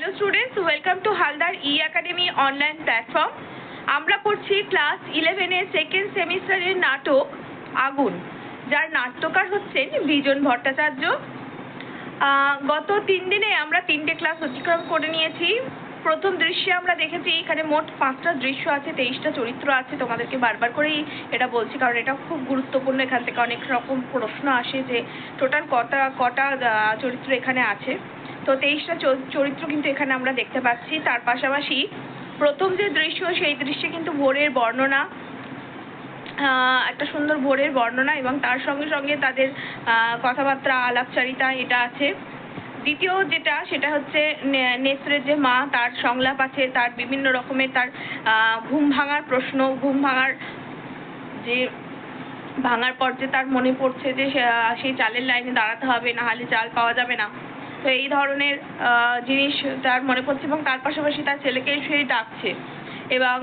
Hello students welcome to Haldar E academy online platform আমরা পড়ছি class ইলেভেনের second সেমিস্টারের নাটক, আগুন, যার নাট্যকার হচ্ছেন বিজন ভট্টাচার্য। গত তিন দিনে আমরা তিনটে ক্লাস অতিক্রম করে নিয়েছি। প্রথম দৃশ্যে আমরা দেখেছি এখানে মোট পাঁচটা দৃশ্য আছে, তেইশটা চরিত্র আছে, তোমাদেরকে বারবার করেই এটা বলছি, কারণ এটা খুব গুরুত্বপূর্ণ। এখান থেকে অনেক রকম প্রশ্ন আসে যে টোটাল কটা কটা চরিত্র এখানে আছে। তো তেইশটা চরিত্র কিন্তু এখানে আমরা দেখতে পাচ্ছি। তার পাশাপাশি প্রথম যে দৃশ্য, সেই দৃশ্যে কিন্তু ভোরের বর্ণনা একটা সুন্দর ভোরের বর্ণনা এবং তার সঙ্গে সঙ্গে তাদের কথাবার্তা, আলাপচারিতা এটা আছে। দ্বিতীয় যেটা, সেটা হচ্ছে নেত্রের যে মা, তার সংলাপ আছে, তার বিভিন্ন রকমের তার ঘুম ভাঙার প্রশ্ন, ঘুম ভাঙার যে, ভাঙার পর যে তার মনে পড়ছে যে সেই চালের লাইনে দাঁড়াতে হবে, না হলে চাল পাওয়া যাবে না। তো এই ধরনের জিনিস তার মনে পড়ছে এবং তার পাশাপাশি তার ছেলেকে সে ডাকছে। এবং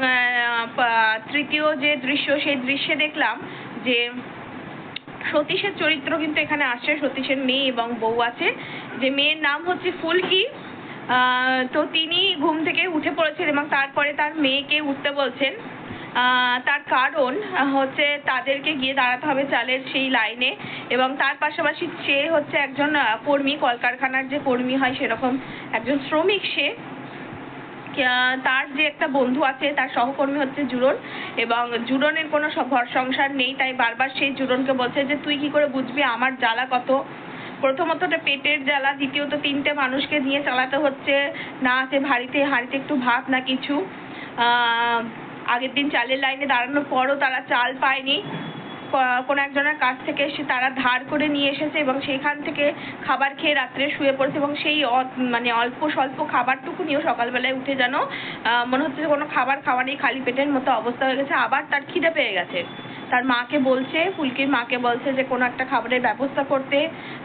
তৃতীয় যে দৃশ্য, সেই দৃশ্যে দেখলাম যে সতীশের চরিত্র কিন্তু এখানে আসছে। সতীশের মেয়ে এবং বউ আছে। যে মেয়ের নাম হচ্ছে ফুলকি। তো তিনি ঘুম থেকে উঠে পড়েছেন এবং তারপরে তার মেয়েকে উঠতে বলছেন। তার কারণ হচ্ছে তাদেরকে গিয়ে দাঁড়াতে হবে চালের সেই লাইনে এবং তার পাশাপাশি সে হচ্ছে একজন কর্মী, কলকারখানার যে কর্মী হয় সেরকম একজন শ্রমিক সে। তার যে একটা বন্ধু আছে, তার সহকর্মী হচ্ছে জুরন এবং জুরনের কোনো ঘর সংসার নেই, তাই বারবার সেই জুরনকে বলছে যে, তুই কি করে বুঝবি আমার জ্বালা কত? প্রথমত পেটের জ্বালা, দ্বিতীয়ত তিনটে মানুষকে নিয়ে চালাতে হচ্ছে, না আছে ভারিতে, হাড়িতে একটু ভাত না কিছু। আগের দিন চালের লাইনে দাঁড়ানোর পরও তারা চাল পায়নি। কোনো একজনের কাছ থেকে এসে তারা ধার করে নিয়ে এসেছে এবং সেইখান থেকে খাবার খেয়ে রাত্রে শুয়ে পড়েছে এবং সেই মানে অল্প স্বল্প খাবারটুকু নিয়েও সকালবেলায় উঠে যেন মনে হচ্ছে যে কোনো খাবার খাওয়া নেই, খালি পেটের মতো অবস্থা হয়ে গেছে। আবার তার খিদে পেয়ে গেছে। তার মাকে বলছে, ফুলকির মাকে বলছে যে, কোনো একটা খাবারের ব্যবস্থা করতে।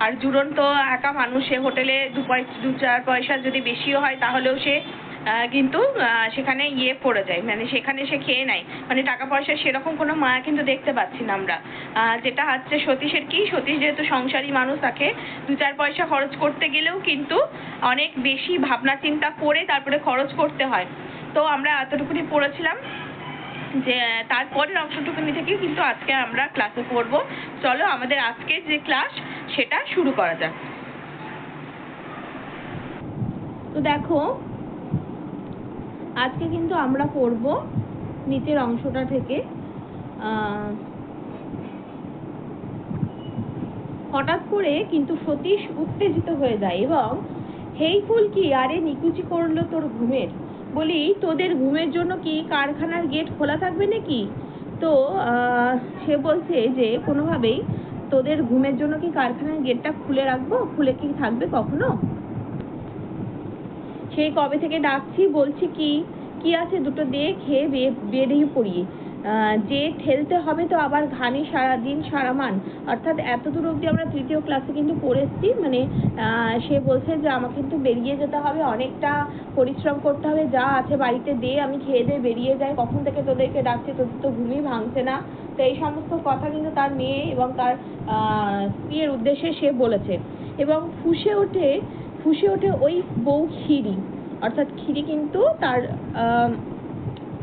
আর জুরন তো একা মানুষ, সে হোটেলে দু দু চার পয়সা যদি বেশিও হয় তাহলেও সে কিন্তু সেখানে ইয়ে পড়ে যায়। মানে সেখানে সে খেয়ে নেয়। মানে টাকা পয়সা সেরকম কোনো মায়া কিন্তু দেখতে পাচ্ছি না আমরা। যেটা হচ্ছে সতীশের কি? সতীশ যেহেতু সংসারী মানুষ, তাকে দু চার পয়সা খরচ করতে গেলেও কিন্তু অনেক বেশি ভাবনা চিন্তা করে তারপরে খরচ করতে হয়। তো আমরা এতটুকুনি পড়েছিলাম যে তারপরের অংশটুকুনি থেকে কিন্তু আজকে আমরা ক্লাসে পড়ব। চলো, আমাদের আজকের যে ক্লাস সেটা শুরু করা যাক। তো দেখো আজকে কিন্তু আমরা পড়ব নিচের অংশটা থেকে। হঠাৎ করে কিন্তু সতীশ উত্তেজিত হয়ে যায় এবং, হেই ফুল কি? আরে নিকুচি করল তোর ঘুমের। বলি, তোদের ঘুমের জন্য কি কারখানার গেট খোলা থাকবে নাকি? তো সে বলছে যে, কোনোভাবেই। তোদের ঘুমের জন্য কি কারখানার গেটটা খুলে রাখব? খুলে কি থাকবে কখনো? সেই কবে থেকে ডাকছি, বলছি কি কি আছে দুটো দিয়ে খেয়ে বেরিয়ে পড়ি। যে ঠেলতে হবে তো আবার ঘানি সারা দিন সারা মান অর্থাৎ এত দূর অবধি আমরা তৃতীয় ক্লাসে কিন্তু পড়ে পড়েছি মানে সে বলছে যে আমাকে কিন্তু বেরিয়ে যেতে হবে, অনেকটা পরিশ্রম করতে হবে, যা আছে বাড়িতে দে, আমি খেয়ে দিয়ে বেরিয়ে যাই। কখন থেকে তোদেরকে ডাকছি, তোদের তো ঘুমই ভাঙছে না। তো এই সমস্ত কথা কিন্তু তার মেয়ে এবং তার স্ত্রীর উদ্দেশ্যে সে বলেছে। এবং ফুঁসে ওঠে ফুঁসে ওঠে ওই বউ খিরি অর্থাৎ খিরি কিন্তু তার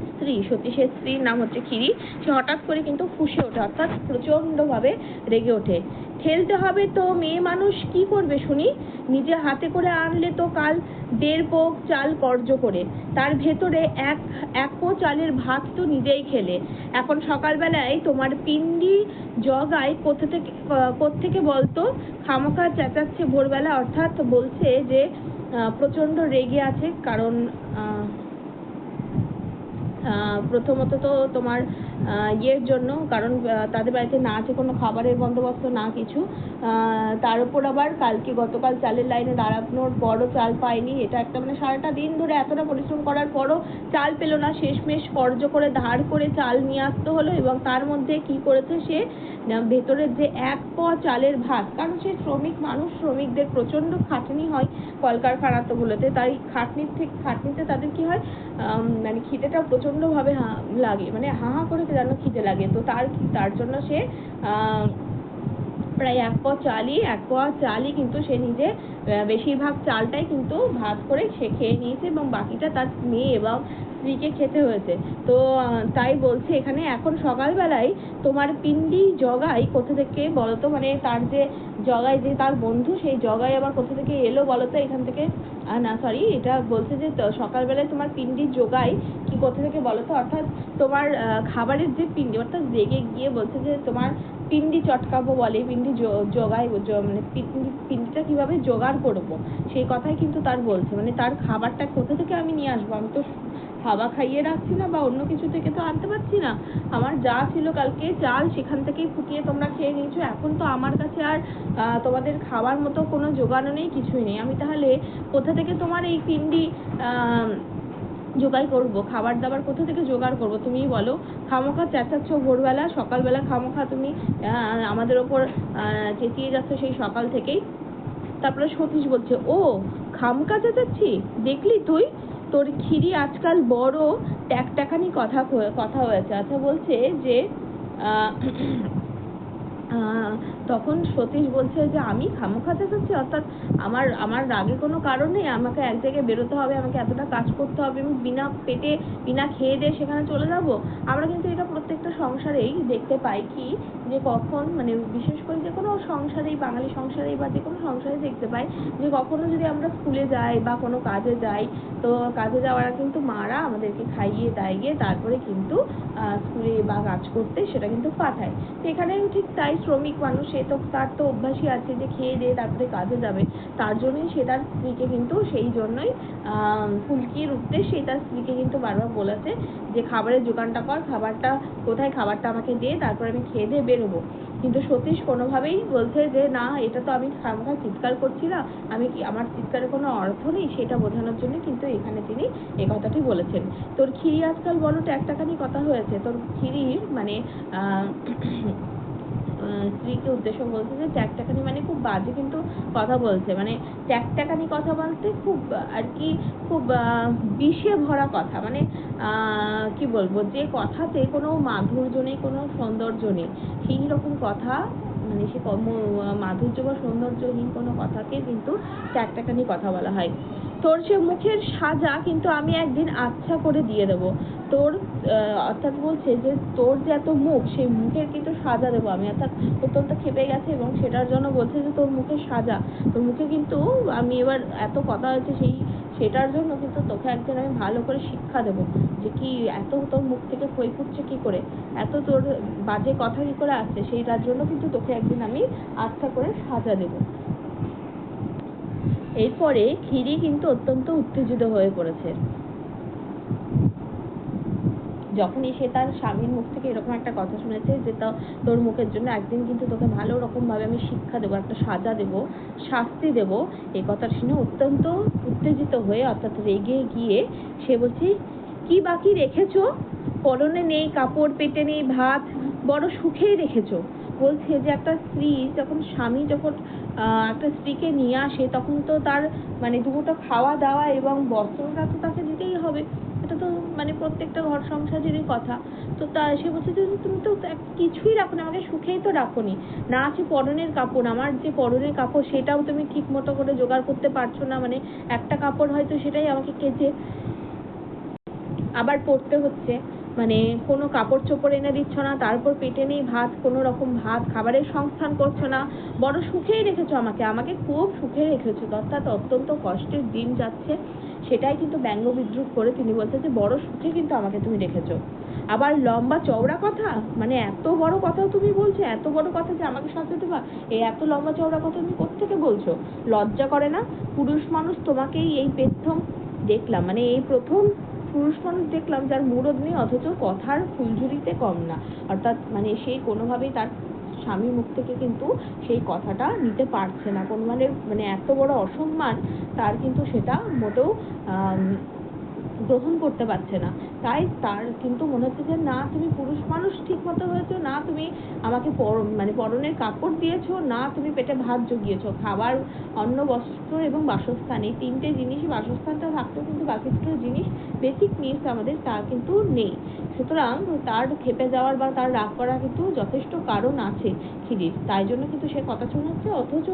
স্ত্রী, সতীশের স্ত্রীর নাম হচ্ছে খিরি সে হঠাৎ করে কিন্তু ফুসে ওঠে, অর্থাৎ প্রচণ্ড ভাবে রেগে ওঠে। ঠেলতে হবে তো মেয়ে মানুষ কি করবে শুনি? নিজে হাতে করে আনলে তো কাল দেড় পোক চাল কর্জ করে। তার ভেতরে এক এক পো চালের ভাত তো নিজেই খেলে। এখন সকালবেলায় তোমার পিন্ডি জগায় কোথা থেকে আহ, কোত্থেকে বলতো? খামোখা চেঁচাচ্ছে ভোরবেলা অর্থাৎ বলছে যে আহ, প্রচণ্ড রেগে আছে। কারণ প্রথমত তো তোমার ইয়ের জন্য, কারণ তাদের বাড়িতে না আছে কোনো খাবারের বন্দোবস্ত, না কিছু। তার উপর আবার কালকে গতকাল চালের লাইনে দাঁড়ানোর পরও চাল পায়নি। এটা একটা মানে সারাটা দিন ধরে এতটা পরিশ্রম করার পরও চাল পেল না। শেষমেশ কর্জ করে ধার করে চাল নিয়ে আসতে হলো এবং তার মধ্যে কি করেছে সে? ভেতরের যে এক প চালের ভাত, কারণ সে শ্রমিক মানুষ, শ্রমিকদের প্রচণ্ড খাটনি হয় কলকারখানাগুলোতে তাই খাটনির থেকে খাটনিতে তাদের কি হয় মানে খিদেটা প্রচন্ডভাবে হা- লাগে মানে হা হা করে যেন খিদে লাগে। তো তার তার জন্য সে প্রায় এক প চালই, এক পোয়া চালই কিন্তু সে নিজে বেশিরভাগ চালটাই কিন্তু ভাত করে সে খেয়ে নিয়েছে এবং বাকিটা তার মেয়ে এবং স্ত্রীকে খেতে হয়েছে। তো তাই বলছে এখানে এখন সকালবেলায় তোমার পিন্ডি জগাই কোথা থেকে বলতো? মানে তার যে জগাই, যে তার বন্ধু, সেই জগাই আবার কোথা থেকে এলো বলতো এখান থেকে? না সরি এটা বলছে যে সকালবেলায় তোমার পিন্ডি জোগাই কি কোথা থেকে বলতো? অর্থাৎ তোমার খাবারের যে পিন্ডি, অর্থাৎ রেগে গিয়ে বলছে যে তোমার পিন্ডি চটকাবো বলে, পিন্ডি জোগাই মানে পিন্ডি, পিন্ডিটা কীভাবে জোগাড় করব? সেই কথাই কিন্তু তার বলছে। মানে তার খাবারটা কোথা থেকে আমি নিয়ে আসব? আমি তো হাওয়া খাইয়ে রাখছি না বা অন্য কিছু থেকে তো আনতে পারছি না। আমার যা ছিল কালকে চাল সেখান থেকেই ফুটিয়ে তোমরা খেয়ে নিয়েছো। এখন তো আমার কাছে আর তোমাদের খাবার মতো কোনো জোগানো নেই, কিছুই নেই। আমি তাহলে কোথা থেকে তোমার এই পিন্ডি জোগাড় করব? খাবার দাবার কোথা থেকে জোগাড় করব? তুমিই বলো। খামোখা চেঁচাচ্ছ ভোরবেলা, সকালবেলা খামোখা তুমি আমাদের ওপর চেঁচিয়ে যাচ্ছ সেই সকাল থেকেই। তারপরে সতীশ বলছে, ও খামকা চেঁচাচ্ছি? দেখলি তুই? তোর খিরি আজকাল বড় ট্যাকটাকানি কথা কথা হয়েছে। আচ্ছা বলছে যে তখন সতীশ বলছে যে, আমি খামোখা চেঁচাচ্ছি অর্থাৎ আমার আমার রাগে কোনো কারণ নেই। আমাকে এক জায়গায় বেরোতে হবে, আমাকে এতটা কাজ করতে হবে আমি বিনা পেটে, বিনা খেয়ে দিয়ে সেখানে চলে যাব। আমরা কিন্তু এটা প্রত্যেকটা সংসারেই দেখতে পাই কি, যে কখন মানে বিশেষ করে যে কোনো সংসারেই, বাঙালি সংসারেই বা যে কোনো সংসারে দেখতে পাই যে কখনো যদি আমরা স্কুলে যাই বা কোনো কাজে যাই, তো কাজে যাওয়ারা কিন্তু মারা আমাদেরকে খাইয়ে, দাইয়ে তারপরে কিন্তু স্কুলে বা কাজ করতে সেটা কিন্তু পাঠায়। তো এখানেও ঠিক তাই শ্রমিক মানুষ সে তো তার তো অভ্যাসই আছে যে খেয়ে দিয়ে তারপরে কাজে যাবে। তার জন্যই সে তার স্ত্রীকে কিন্তু সেই জন্যই আহ, ফুলকির উদ্দেশ্যেই তার স্ত্রীকে কিন্তু বারবার বলেছে যে খাবারের যোগানটা কর খাবারটা কোথায় খাবারটা আমাকে দে তারপর আমি খেয়ে দিয়ে বেরোবো। কিন্তু সতীশ কোনোভাবেই বলছে যে না এটা তো আমি খামখা চিৎকার করছি না। আমি কি আমার চিৎকারের কোনো অর্থ নেই? সেটা বোঝানোর জন্য কিন্তু এখানে তিনি এই কথাটি বলেছেন। তোর খিরি আজকাল বলো তো একটাখানি কথা হয়েছে। তোর খিরির মানে আহ, স্ত্রীকে উদ্দেশ্য বলছে যে ট্যাকটাকানি মানে খুব বাজে কিন্তু কথা বলছে। মানে ট্যাকটাকানি কথা বলতে খুব, আর কি, খুব বিষে ভরা কথা। মানে কি বলব? যে কথাতে কোনো মাধুর্য নেই, কোনো সৌন্দর্য নেই। সেই রকম কথা মানে সে মাধুর্য বা সৌন্দর্যহীন কোনো কথাকে কিন্তু ট্যাকটাকানি কথা বলা হয়। তোর সে মুখের সাজা কিন্তু আমি একদিন আচ্ছা করে দিয়ে দেবো। তোর অর্থাৎ বলছে যে তোর যে এত মুখ, সেই মুখের কিন্তু সাজা দেবো আমি। অর্থাৎ অত্যন্ত খেপে গেছে এবং সেটার জন্য বলছে যে তোর মুখের সাজা। তোর মুখে কিন্তু আমি এবার এত কথা হয়েছে সেই সেটার জন্য কিন্তু তোকে একদিন আমি ভালো করে শিক্ষা দেবো যে কি এত তোর মুখ থেকে খই ফুটছে কি করে? এত তোর বাজে কথা কি করে আসছে? সেইটার জন্য কিন্তু তোকে একদিন আমি আস্থা করে সাজা দেবো। এরপরে খিরি কিন্তু অত্যন্ত উত্তেজিত হয়ে পড়েছে। যখনই সে তার স্বামীর মুখ থেকে এরকম একটা কথা শুনেছে যে তা তোর মুখের জন্য একদিন কিন্তু তোকে ভালো রকম ভাবে আমি শিক্ষা দেবো, একটা সাজা দেব, শাস্তি দেব। এই কথা শুনে অত্যন্ত উত্তেজিত হয়ে অর্থাৎ রেগে গিয়ে সে বলছে, কি বাকি রেখেছো? পরনে নেই, কাপড়, পেটে নেই, ভাত, বড় সুখেই রেখেছো। বলছে যে একটা স্ত্রী যখন স্বামী যখন একটা স্ত্রীকে নিয়ে আসে তখন তো তার মানে দুটো খাওয়া দাওয়া এবং বস্ত্রটা তো তাকে দিতেই হবে। মানে প্রত্যেকটা ঘর সংসারেরই কথা। তো তা সে বলছে যে, তুমি তো কিছুই রাখো না, আমাকে সুখেই তো রাখোনি। না আছে পরনের কাপড়, আমার যে পরনের কাপড়, সেটাও তুমি ঠিক মতো করে জোগাড় করতে পারছ না মানে একটা কাপড় হয়তো সেটাই আমাকে কেচে আবার পড়তে হচ্ছে। মানে কোনো কাপড় চোপড় এনে দিচ্ছ না, তারপর পেটে নেই ভাত, কোনো রকম ভাত, খাবারের সংস্থান করছ না। বড় সুখেই রেখেছো আমাকে আমাকে খুব সুখে রেখেছো। অর্থাৎ অত্যন্ত কষ্টের দিন যাচ্ছে। সেটাই কিন্তু ব্যঙ্গ বিদ্রুপ করে তিনি বলছে যে, বড় সুখে কিন্তু আমাকে তুমি রেখেছো আবার লম্বা চওড়া কথা মানে এত বড় কথাও তুমি বলছো, এত বড় কথা যে আমাকে শাস্তি দেবা এই এত লম্বা চওড়া কথা তুমি কোত্থেকে বলছো? লজ্জা করে না? পুরুষ মানুষ তোমাকেই এই প্রথম দেখলাম মানে এই প্রথম পুরুষ মানুষ দেখলাম যার মুরদ নেই, অথচ কথার ফুলঝুরিতে কম না। অর্থাৎ মানে সেই কোনোভাবেই তার স্বামীর মুখ থেকে কিন্তু সেই কথাটা নিতে পারছে না। কোনো মানে মানে এত বড় অসম্মান, তার কিন্তু সেটা মোটেও গ্রহণ করতে পারছে না। তাই তার কিন্তু মনে হচ্ছে যে, না, তুমি পুরুষ মানুষ ঠিক মতো হয়েছো, না, তুমি আমাকে পর- মানে পরনের কাপড় দিয়েছ, না, তুমি পেটে ভাত জুগিয়েছো। খাবার, অন্ন, বস্ত্র এবং বাসস্থান, এই তিনটে জিনিসই বাসস্থানটা থাকতেও কিন্তু বাকি দুটো জিনিস বেসিক নিডস আমাদের তা কিন্তু নেই। সুতরাং তার খেপে যাওয়ার বা তার রাগ করার কিন্তু যথেষ্ট কারণ আছে খিরির তাই জন্য কিন্তু সে কথা শোনাচ্ছে, অথচ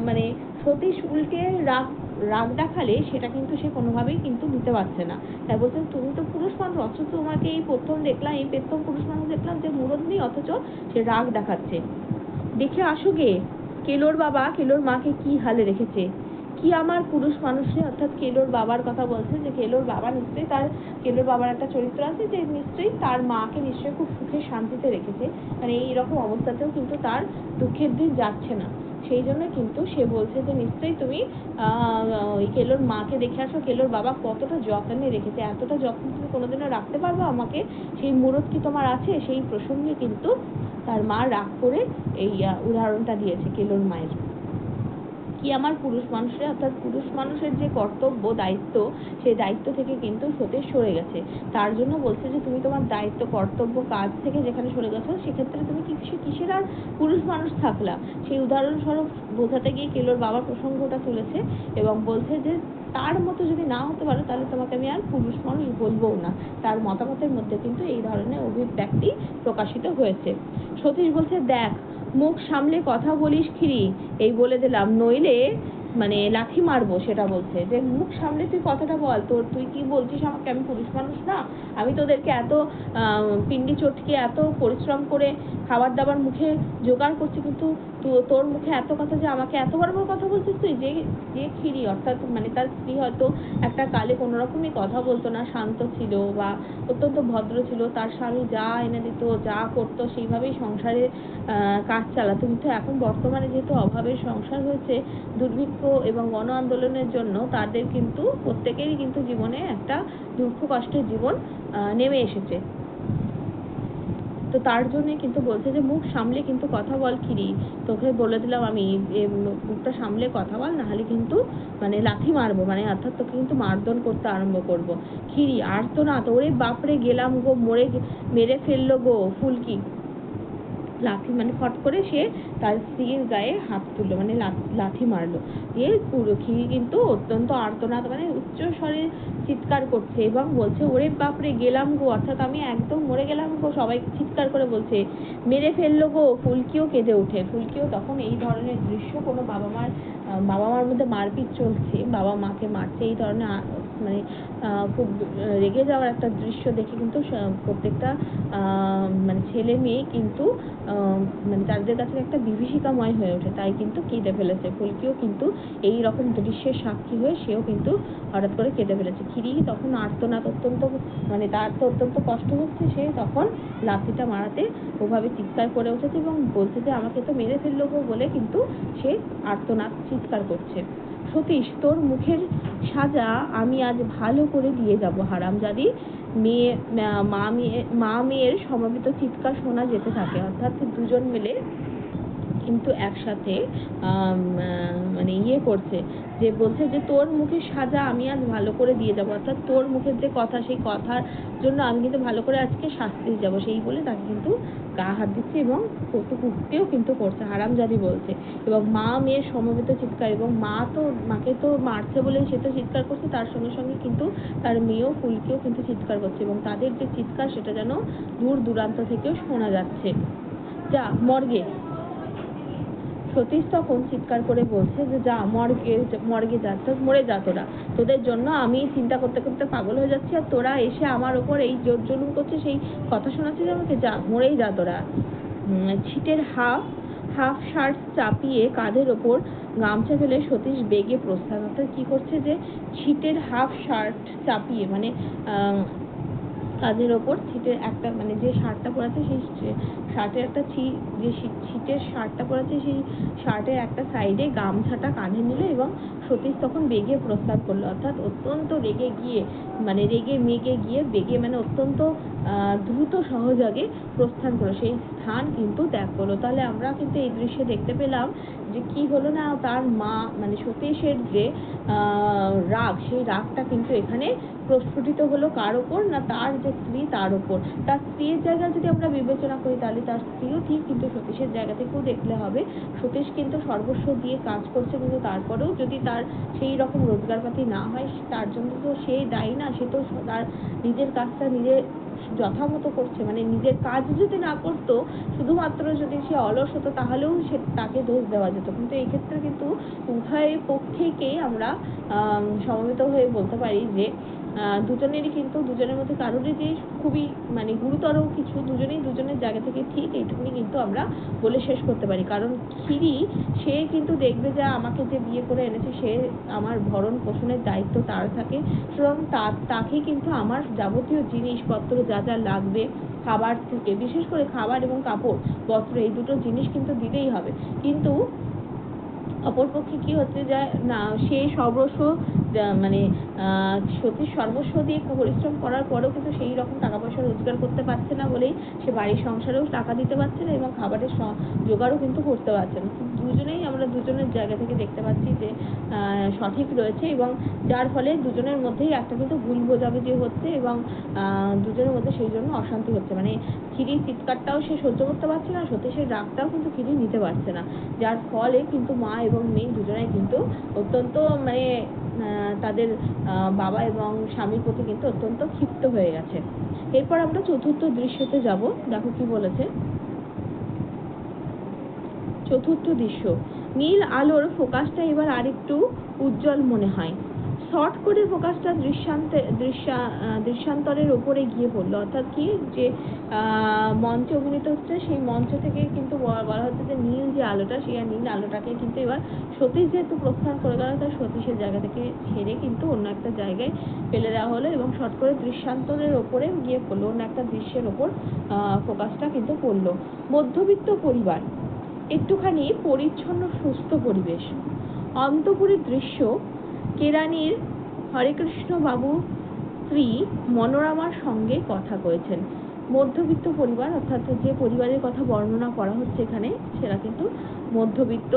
মানে সতীশ উল্টে রাগ রাগ দেখালে সেটা কিন্তু সে কোনোভাবেই কিন্তু নিতে পারছে না। তাই বলছে, তুমি তো পুরুষ মানুষ, অথচ তোমাকে এই প্রথম দেখলাম, এই প্রথম পুরুষ মানুষ দেখলাম যে মুরদ নেই, অথচ সে রাগ দেখাচ্ছে। দেখে আসো গে, কেলোর বাবা, কেলোর মাকে কি হালে রেখেছে? কি আমার পুরুষ মানুষে অর্থাৎ কেলোর বাবার কথা বলছে যে, কেলোর বাবা নিশ্চয়ই তার, কেলোর বাবার একটা চরিত্র আছে যে নিশ্চয়ই তার মাকে নিশ্চয়ই খুব সুখে শান্তিতে রেখেছে। মানে এইরকম অবস্থাতেও কিন্তু তার দুঃখের দিন যাচ্ছে না। সেই জন্য কিন্তু সে বলছে যে, নিশ্চয়ই তুমি ওই কেলোর মাকে দেখে আসো। কেলোর বাবা কতটা যত্নে রেখেছে, এতটা যত্ন তুমি কোনোদিনও রাখতে পারবে আমাকে? সেই মুরত কি তোমার আছে? সেই প্রসঙ্গে কিন্তু তার মা রাগ করে এই উদাহরণটা দিয়েছে কেলোর মায়ের। কি আমার পুরুষ মানুষের, অর্থাৎ পুরুষ মানুষের যে কর্তব্য, দায়িত্ব, সেই দায়িত্ব থেকে কিন্তু সতীশ সরে গেছে। তার জন্য বলছে যে, তুমি তোমার দায়িত্ব, কর্তব্য, কাজ থেকে যেখানে সরে গেছো, সেক্ষেত্রে তুমি কিছু কিসের আর পুরুষ মানুষ থাকলা? সেই উদাহরণস্বরূপ বোঝাতে গিয়ে কেলোর বাবার প্রসঙ্গটা তুলেছে এবং বলছে যে, তার মতো যদি না হতে পারো, তাহলে তোমাকে আমি আর পুরুষ মানুষ বলবোও না। তার মতামতের মধ্যে কিন্তু এই ধরনের অভিব্যক্তি প্রকাশিত হয়েছে। সতীশ বলছে, দেখ মুখ সামলে কথা বলিস খিরি। এই বলে দিলাম নইলে মানে লাথি মারবো সেটা বলছে। যে, মুখ সামলে তুই কথাটা বল। তোর, তুই কি বলছিস আমাকে? আমি পুরুষ মানুষ না। আমি তোদেরকে এত পিন্ডি চটকে এত পরিশ্রম করে খাবার দাবার মুখে জোগাড় করছি, কিন্তু তোর মুখে এত কথা যে, আমাকে এত বড় বড় কথা বলছিস তুই? যে যে খিরি, অর্থাৎ মানে তার স্ত্রী হয়তো একটা কালে কোনো রকমই কথা বলতো না, শান্ত ছিল বা অত্যন্ত ভদ্র ছিল। তার স্বামী যা এনে দিত, যা করতো, সেইভাবেই সংসারে কাজ চালাতো। কিন্তু এখন বর্তমানে যেহেতু অভাবের সংসার হয়েছে, দুর্ভিক্ষ এবং গণ আন্দোলনের জন্য তাদের কিন্তু প্রত্যেকেরই কিন্তু জীবনে একটা দুঃখ কষ্টের জীবন নেমে এসেছে। তো তার জন্য কিন্তু বলছে যে, মুখ সামলে কিন্তু কথা বল খিরি। তোকে বলে দিলাম আমি যে মুখটা সামলে কথা বল, নাহলে কিন্তু মানে লাথি মারবো। মানে অর্থাৎ তোকে কিন্তু মারধর করতে আরম্ভ করব। খিরি, আর তো না, তোরে বাপরে গেলাম গো, মরে মেরে ফেলল গো, ফুলকি। লাথি মানে ফট করে সে তার স্ত্রীর গায়ে হাত তুললো মানে লাথি মারলো। দিয়ে পুরো খিরি কিন্তু অত্যন্ত আর্তনাদ মানে উচ্চ স্বরে চিৎকার করছে এবং বলছে, ওরে বাপরে, গেলাম গো, অর্থাৎ আমি একদম মরে গেলাম গো। সবাই চিৎকার করে বলছে, মেরে ফেলল গো। ফুলকিও কেঁদে ওঠে। ফুলকিও তখন এই ধরনের দৃশ্য কোনো বাবা মার বাবা মার মধ্যে মারপিট চলছে, বাবা মাকে মারছে, এই ধরনের মানে খুব রেগে যাওয়ার একটা দৃশ্য দেখে কিন্তু প্রত্যেকটা মানে ছেলে মেয়ে কিন্তু মানে তাদের কাছে একটা বিভীষিকাময় হয়ে ওঠে। তাই কিন্তু কেঁদে ফেলেছে। ফুলকিও কিন্তু এই রকম দৃশ্যের সাক্ষী হয়ে সেও কিন্তু হঠাৎ করে কেঁদে ফেলেছে। খিরি তখন আর্তনাদ অত্যন্ত মানে তার তো অত্যন্ত কষ্ট হচ্ছে। সে তখন লাঠিটা মারাতে ওভাবে চিৎকার করে উঠেছে এবং বলছে যে, আমাকে তো মেরে ফেলল বলে কিন্তু সে আর্তনাদ চিৎকার করছে। সতীশ, তোর মুখের সাজা আমি আজ ভালো করে দিয়ে যাব হারামজাদি। মেয়ে, মা- মেয়ে, মা মেয়ের সমবেত চিৎকার শোনা যেতে থাকে। অর্থাৎ দুজন মিলে কিন্তু একসাথে মানে ইয়ে করছে যে বলছে যে তোর মুখে সাজা আমি আজ ভালো করে দিয়ে যাব। অর্থাৎ তোর মুখের যে কথা, সেই কথার জন্য আমি কিন্তু ভালো করে আজকে শাস্তি দিয়ে যাব সেই বলে তাকে কিন্তু গা হাত দিচ্ছে এবং কটু কিন্তু করছে, হারামজাদি বলছে। এবং মা, মেয়ের সমবেত চিৎকার এবং মা তো, মাকে তো মারছে বলে সে তো চিৎকার করছে, তার সঙ্গে সঙ্গে কিন্তু তার মেয়েও, ফুলকেও কিন্তু চিৎকার করছে এবং তাদের যে চিৎকার সেটা যেন দূর দূরান্ত থেকেও শোনা যাচ্ছে। যা, মর্গে সতীশ তখন চিৎকার করে বলছে যে, যা, মর্গে মর্গে যা তো মরে যা তোরা। তোদের জন্য আমি চিন্তা করতে করতে পাগল হয়ে যাচ্ছি আর তোরা এসে আমার ওপর এই জোর জুলুম করছে সেই কথা শোনাচ্ছিস আমাকে? যা, মরেই যা তোরা। ছিটের হাফ হাফ শার্ট চাপিয়ে কাঁধের ওপর গামছা ফেলে সতীশ বেগে প্রস্থান। অর্থাৎ কি করছে যে, ছিটের হাফ শার্ট চাপিয়ে মানে কাঁধের ওপর ছিটের একটা মানে যে শার্টটা পরে আছে সেই শার্টের একটা ছি, যে ছিটের শার্টটা পরে আছে সেই শার্টের একটা সাইডে গামছাটা কাঁধে নিল এবং সতীশ তখন বেগে প্রস্তাব করল। অর্থাৎ অত্যন্ত রেগে গিয়ে মানে রেগে মেগে গিয়ে বেগে মানে অত্যন্ত দ্রুত সহযোগে প্রস্থান করল। সেই স্থান কিন্তু ত্যাগ করল। তাহলে আমরা কিন্তু এই দৃশ্যে দেখতে পেলাম যে কি হলো না তার মা মানে সতীশের যে রাগ, সেই রাগটা কিন্তু এখানে প্রস্ফুটিত হলো কার ওপর? না তার যে স্ত্রী, তার ওপর। তার স্ত্রীর জায়গায় যদি আমরা বিবেচনা করি, তাহলে তার স্ত্রীও ঠিক কিন্তু সতীশের জায়গা থেকেও দেখলে হবে। সতীশ কিন্তু সর্বস্ব দিয়ে কাজ করছে কিন্তু তারপরেও যদি তার সেই রকম রোজগারপাতি না হয়, তার জন্য তো সে দায়ী না, সে তো তার নিজের কাজটা নিজে যথামতো করছে মানে নিজের কাজ যদি না করতো, শুধুমাত্র যদি সে অলস হতো, তাহলেও সে তাকে দোষ দেওয়া যেত। কিন্তু এই ক্ষেত্রে কিন্তু উভয় পক্ষেকেই আমরা সমবেত হয়ে বলতে পারি যে দুজনেরই কিন্তু, দুজনের মধ্যে কারোরই যে খুবই মানে গুরুতর কিছু, দুজনেই দুজনের জায়গা থেকে ঠিক এইটুকুনি কিন্তু আমরা বলে শেষ করতে পারি। কারণ খিরি সে কিন্তু দেখবে যে আমাকে যে বিয়ে করে এনেছে, সে আমার ভরণ পোষণের দায়িত্ব তার থাকে। সুতরাং তার তাকে কিন্তু আমার যাবতীয় জিনিসপত্র যা যা লাগবে, খাবার থেকে, বিশেষ করে খাবার এবং কাপড়, বস্ত্র, এই দুটো জিনিস কিন্তু দিতেই হবে। কিন্তু অপরপক্ষে কি হচ্ছে যে, না, সে সর্বস্ব মানে সতীর সর্বস্ব দিয়ে পরিশ্রম করার পরেও কিন্তু সেই রকম টাকা পয়সা রোজগার করতে পারছে না বলেই সে বাড়ির সংসারেও টাকা দিতে পারছে না এবং খাবারের জোগাড়ও কিন্তু করতে পারছে না। দুজনেই আমরা দুজনের জায়গা থেকে দেখতে পাচ্ছি যে সঠিক রয়েছে এবং যার ফলে দুজনের মধ্যেই একটা কিন্তু ভুল বোঝাবুঝি হচ্ছে এবং দুজনের মধ্যে সেই জন্য অশান্তি হচ্ছে। মানে খিরির চিৎকারটাও সে সহ্য করতে পারছে না সতীশের রাগটাও কিন্তু খিরি নিতে পারছে না। যার ফলে কিন্তু মা এবং মেয়ে দুজনেই কিন্তু অত্যন্ত মানে তাদের বাবা এবং স্বামীর প্রতি কিন্তু অত্যন্ত ক্ষিপ্ত হয়ে গেছে। এরপর আমরা চতুর্থ দৃশ্যতে যাব। দেখো কি বলেছে। চতুর্থ দৃশ্য। নীল আলোর ফোকাসটা এবার আরেকটু উজ্জ্বল মনে হয়। শর্ট করে ফোকাসটা দৃশ্যান্তে, দৃশ্যা দৃশ্যান্তরের ওপরে গিয়ে পড়ল। অর্থাৎ কি? যে মঞ্চে অভিনীত হচ্ছে, সেই মঞ্চ থেকে কিন্তু বলা হচ্ছে যে নীল যে আলোটা, সেই নীল আলোটাকে কিন্তু এবার সতীশ যেহেতু প্রস্থান করে গেল তার সতীশের জায়গা থেকে ছেড়ে কিন্তু অন্য একটা জায়গায় ফেলে দেওয়া হলো এবং শর্ট করে দৃশ্যান্তরের ওপরে গিয়ে পড়ল, অন্য একটা দৃশ্যের ওপর ফোকাসটা কিন্তু পড়ল। মধ্যবিত্ত পরিবার, একটুখানি পরিচ্ছন্ন, সুস্থ পরিবেশ। অন্তপুরের দৃশ্য কেরানির হরেকৃষ্ণ বাবু স্ত্রী মনোরমার সঙ্গে কথা কয়েছেন। মধ্যবিত্ত পরিবার, অর্থাৎ যে পরিবারের কথা বর্ণনা করা হচ্ছে এখানে, সেটা কিন্তু মধ্যবিত্ত।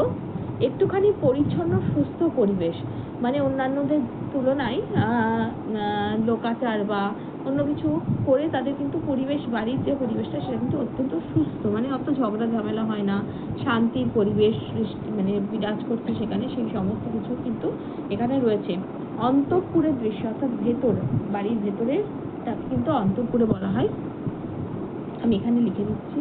একটুখানি পরিচ্ছন্ন, সুস্থ পরিবেশ। মানে অন্যান্যদের তুলনায় লোকাচার বা অন্য কিছু করে তাদের কিন্তু পরিবেশ, বাড়ির যে পরিবেশটা সেটা কিন্তু অত্যন্ত সুস্থ। মানে অত ঝগড়া ঝামেলা হয় না। শান্তির পরিবেশ সৃষ্টি মানে বিরাজ করছে সেখানে, সেই সমস্ত কিছু কিন্তু এখানে রয়েছে। অন্তঃপুরের দৃশ্য অর্থাৎ ভেতর, বাড়ির ভেতরের তাকে কিন্তু অন্তঃপুরে বলা হয়। আমি এখানে লিখে দিচ্ছি।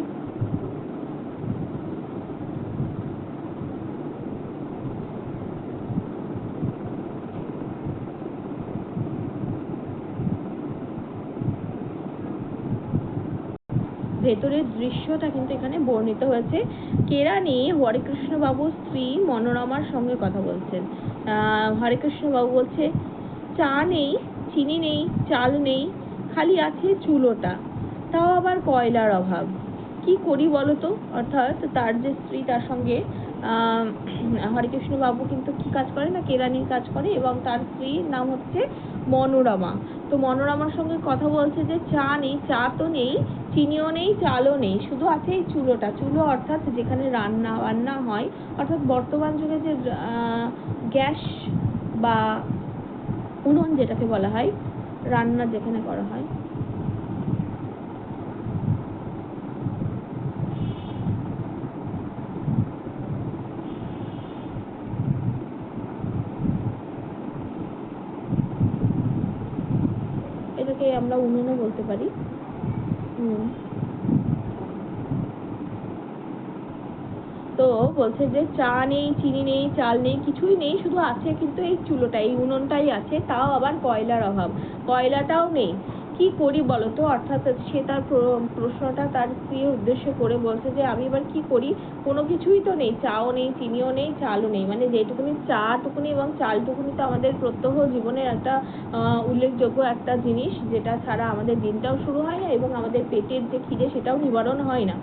ভেতরের দৃশ্যটা কিন্তু এখানে বর্ণিত হয়েছে। কেরানি হরেকৃষ্ণ বাবুর স্ত্রী মনোরমার সঙ্গে কথা বলছেন। আহ, হরেকৃষ্ণ বাবু বলছে চা নেই চিনি নেই চাল নেই খালি আছে চুলোটা। তাও আবার কয়লার অভাব। কি করি বলো তো অর্থাৎ তার যে স্ত্রী তার সঙ্গে আহ, হরেকৃষ্ণ বাবু কিন্তু কি কাজ করে না? কেরানির কাজ করে এবং তার স্ত্রীর নাম হচ্ছে মনোরমা। তো মনোরমার সঙ্গে কথা বলছে যে চা নেই, চা তো নেই, চিনিও নেই, চালও নেই, শুধু আছে এই চুলোটা। চুলো অর্থাৎ যেখানে রান্না বান্না হয়, অর্থাৎ বর্তমান যুগে যে গ্যাস বা উনুন যেটাকে বলা হয়, রান্না যেখানে করা হয় এটাকে আমরা উনুনও বলতে পারি। তো বলছে যে চা নেই, চিনি নেই, চাল নেই, কিছুই নেই, শুধু আছে কিন্তু এই চুলোটা, এই উনুনটাই আছে, তাও আবার কয়লার অভাব। কয়লাটাও নেই। কি করি বলো তো? অর্থাৎ সে তার প্র- প্রশ্নটা তার স্ত্রীর উদ্দেশ্য করে বলছে যে, আমি এবার কি করি? কোনো কিছুই তো নেই। চাও নেই, চিনিও নেই, চালও নেই। মানে যেটুকুনি চা টুকুনি এবং চালটুকুনি তো আমাদের প্রত্যহ জীবনের একটা উল্লেখযোগ্য একটা জিনিস, যেটা ছাড়া আমাদের দিনটাও শুরু হয় না এবং আমাদের পেটের যে খিদে সেটাও নিবারণ হয় না।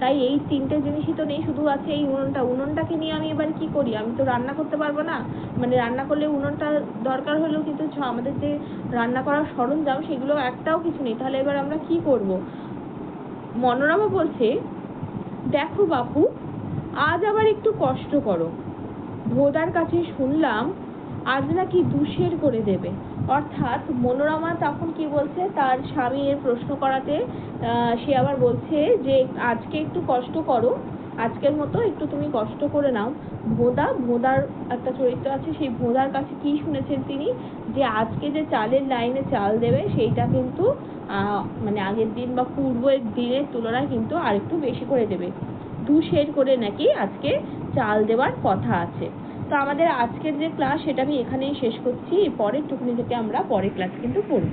তাই এই তিনটে জিনিসই তো নেই, শুধু আছে এই উনুনটা। উনুনটাকে নিয়ে আমি এবার কি করি? আমি তো রান্না করতে পারব না। মানে রান্না করলে উনুনটা দরকার হলেও কিন্তু আমাদের যে রান্না করার সরঞ্জাম, সেগুলো একটাও কিছু নেই। তাহলে এবার আমরা কি করব? মনোরমা বলছে, দেখো বাপু, আজ আবার একটু কষ্ট করো। ভোদার কাছে শুনলাম আজ নাকি দুশের করে দেবে। অর্থাৎ মনোরমা তখন কি বলছে? তার স্বামী এর প্রশ্ন করাতে সে আবার বলছে যে, আজকে একটু কষ্ট করো। আজকের মতো একটু তুমি কষ্ট করে নাও। ভোদা, ভোদার একটা চরিত্র আছে, সেই ভোদার কাছে কি শুনেছেন তিনি? যে আজকে যে চালের লাইনে চাল দেবে, সেইটা কিন্তু মানে আগের দিন বা পূর্বের দিনের তুলনায় কিন্তু আরেকটু বেশি করে দেবে। দু শের করে নাকি আজকে চাল দেওয়ার কথা আছে। তো আমাদের আজকের যে ক্লাস সেটা আমি এখানেই শেষ করছি। পরের টুকনি থেকে আমরা পরের ক্লাস কিন্তু পড়ব।